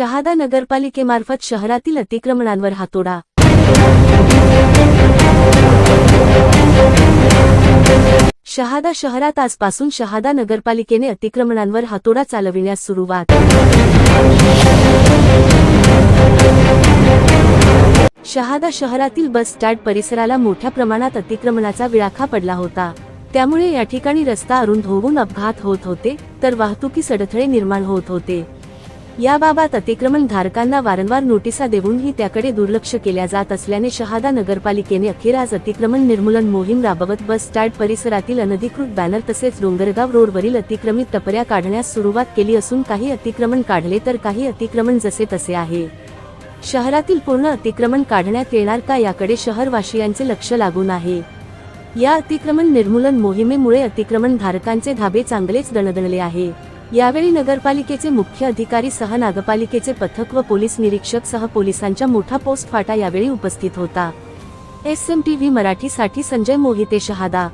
शहादा नगरपालिकेमार्फत शहरातील अतिक्रमणांवर हातोडा. शहादा शहरात आजपासून शहादा नगरपालिकेने अतिक्रमणांवर हातोडा चालविण्यास सुरुवात. शहादा शहरातील बस स्टँड परिसराला मोठ्या प्रमाणात अतिक्रमणाचा विळाखा पडला होता. त्यामुळे या ठिकाणी रस्ता अरुंद होऊन अपघात होत होते तर वाहतुकीस अडथळे निर्माण होत होते. याबाबत अतिक्रमण धारकांना वारंवार नोटिसा देऊनही त्याकडे दुर्लक्ष केल्या जात असल्याने शहादा नगरपालिकेने अखेर आज अतिक्रमण निर्मूलन मोहीम राबवत बस स्टँड परिसरातील अनधिकृत बॅनर तसेच डोंगरगाव रोडवरील अतिक्रमित टपऱ्या काढण्यास सुरुवात केली असून काही अतिक्रमण काढले तर काही अतिक्रमण जसे तसे आहे. शहरातील पूर्ण अतिक्रमण काढण्यात येणार का याकडे शहरवासियांचे लक्ष लागून आहे. या अतिक्रमण निर्मूलन मोहिमेमुळे अतिक्रमण धारकांचे धाबे चांगलेच दणदणले आहे. यावेळी नगरपालिकेचे मुख्य अधिकारी सह नागपालिकेचे पथक व पोलीस निरीक्षक सह पोलिसांच्या मोठा पोस्ट फाटा यावेळी उपस्थित होता. एस एम टी व्ही मराठीसाठी संजय मोहिते शहादा.